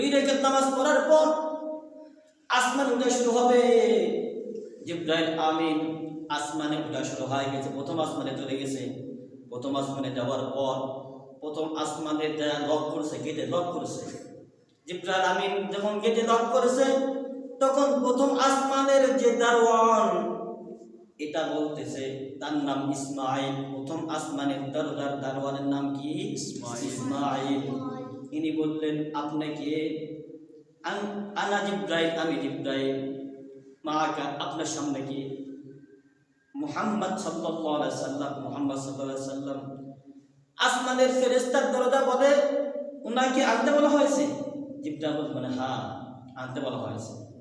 দুই রেখাত নামাজ পড়ার পর আসমান উঠা শুরু হবে। জিব্রাইল আমিন আসমানে উঠা শুরু হয়ে গেছে। প্রথম আসমানে চলে গেছে। প্রথম আসমানে যাওয়ার পর প্রথম আসমানে লক করছে গেটে লক করছে। জিব্রাইল আমিন যখন গেটে লক করেছে তখন প্রথম আসমানের যে দারোয়ান এটা বলতেছে তার নাম ইসমাইল। প্রথম আসমানের দরজার দারওয়ানের নাম কি? ইসমাইল। ইনি বললেন, আপনাকে আন- জিব্রাইল, আমি জিব্রাইল। মাকা আপনার সামনে কি? মোহাম্মদ আলাইহি সাল্লাম, মোহাম্মদ সাল্লাম আসমানের ফেরেস্তার দরজা বলে উনাকে আনতে বলা হয়েছে। জিব্রাইল মানে হ্যাঁ আনতে বলা হয়েছে।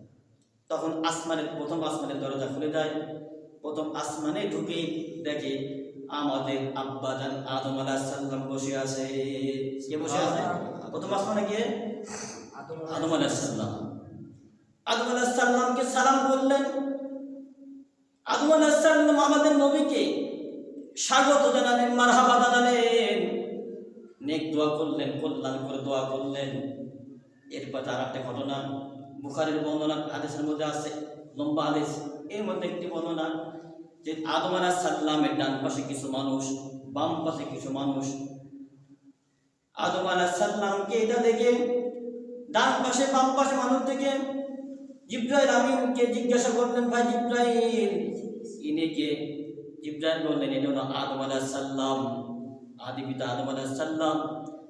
তখন আসমানের, প্রথম আসমানের দরজা খুলে যায়। প্রথম আসমানে ঢুকে দেখে আমাদের আব্বাজান আদম আলাইহিস সাল্লাম বসে আছে। কে বসে আছে? প্রথম আসমানে কে? আদম আলাইহিস সালাম। আদম আলাইহিস সালামকে সালাম করলেন। আদম আলাইহিস আমাদের নবীকে স্বাগত জানালেন মারহাবা জানালেন। নেক দোয়া করলেন কল্যাণ করে দোয়া করলেন। এরপর আর একটা ঘটনা বুখারের বর্ণনা হাদিসের মধ্যে আছে লম্বা হাদিস। এর মধ্যে একটি বর্ণনা যে আদম আলাহ সাল্লামের ডান পাশে কিছু মানুষ বাম পাশে কিছু মানুষ আদম আলাহ সাল্লামকে এটা দেখে, ডান পাশে, বাম পাশে মানুষ থেকে জিব্রাইল আমিনকে জিজ্ঞাসা করলেন, ভাই জিব্রাইল, ইনি কে? জিব্রাইল বললেন, এটা হলো আদম আলাহ সাল্লাম আদি পিতা আদম আলাহ সাল্লাম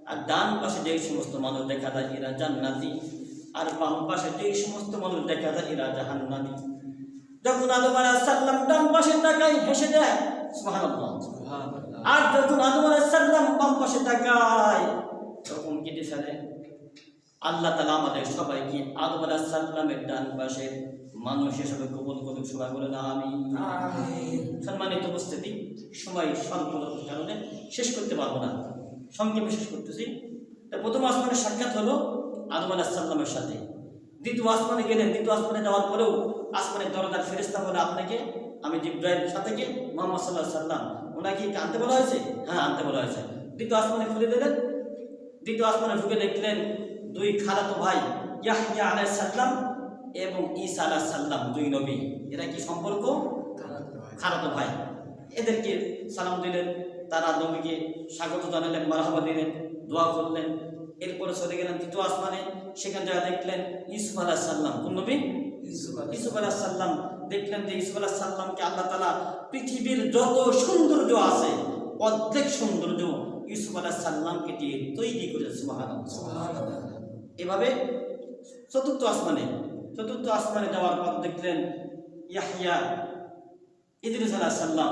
আর ডান পাশে যেই সমস্ত মানুষ দেখা যায়, এরা জান্নাতি। আর বাম পাশে যেই সমস্ত মানুষ দেখা যায়, এরা জাহান্নাতি যখন আদম আলাহ সাল্লাম ডান পাশে তাকায় হেসে দেয় সুবহানাল্লাহ। আর যখন আদম আলাহ সাল্লাম বাম পাশে তাকায় তখন কেটে ফেলে। আল্লাহ তালা আমাদের সবাইকে আদম আলাহ সাল্লামের ডান পাশে মানুষ হিসেবে কবুল করুক সবাই বলে না আমি সম্মানিত উপস্থিতি সময় স্বল্পতার কারণে শেষ করতে পারব না। সংক্ষেপে শেষ করতেছি। তা প্রথম আসমানের সাক্ষাৎ হলো আদম আলাহ সাল্লামের সাথে। দ্বিতীয় আসমানে গেলেন দ্বিতীয় আসমানে যাওয়ার পরেও আসমানের দরজার ফেরেস্তা বলে আপনাকে আমি জিব্রাইল সাথে কে মোহাম্মদ সাল্লাহ সাল্লাম ওনাকে কি আনতে বলা হয়েছে? হ্যাঁ আনতে বলা হয়েছে। দ্বিতীয় আসমানে খুলে দিলেন। দ্বিতীয় আসমানে ঢুকে দেখলেন দুই খালাতো ভাই ইয়াহিয়া আলাইহিস সাল্লাম এবং ঈসা আলাইহিস সাল্লাম দুই নবী। এরা কি সম্পর্ক? খালাতো ভাই। এদেরকে সালাম দিলেন তারা নবীকে স্বাগত জানালেন মারহাবা দিলেন দোয়া করলেন। এরপরে চলে গেলেন তৃতীয় আসমানে সেখান জায়গা দেখলেন ইসুফ আলাহ সাল্লাম কোন নবী? ইসুফ আলাহ সাল্লাম দেখলেন যে ইসুফ আলাহ সাল্লামকে আল্লাহ তালা পৃথিবীর যত সৌন্দর্য আছে অর্ধেক সৌন্দর্য ইসুফ আলাহ সাল্লামকে দিয়ে তৈরি করেছে সুবহান এভাবে চতুর্থ আসমানে চতুর্থ আসমানে যাওয়ার পর দেখলেন ইয়াহিয়া ইদ্রিস আলাহ সাল্লাম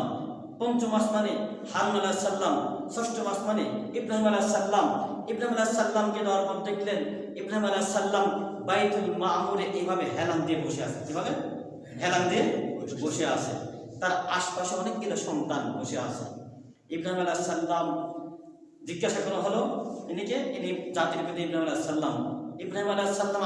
পঞ্চম আসমানে হারুন আলাহ সাল্লাম ষষ্ঠম আসমানে ইব্রাহিম আলাহ সাল্লাম ইব্রাহিম আল্লাহ সাল্লামকে দেওয়ার পর দেখলেন। ইব্রাহিম আলাহ সাল্লাম বাইতুল মামুরে এইভাবে হেলান দিয়ে বসে আছে। কীভাবে? হেলান দিয়ে বসে আছে। তার আশপাশে অনেকগুলো সন্তান বসে আছে। ইব্রাহিম আলাহ সাল্লাম জিজ্ঞাসা করা হলো ইনিকে ইনি জাতির পিতা ইব্রাহিম আলাহ সাল্লাম ইব্রাহিম আলাহ সাল্লাম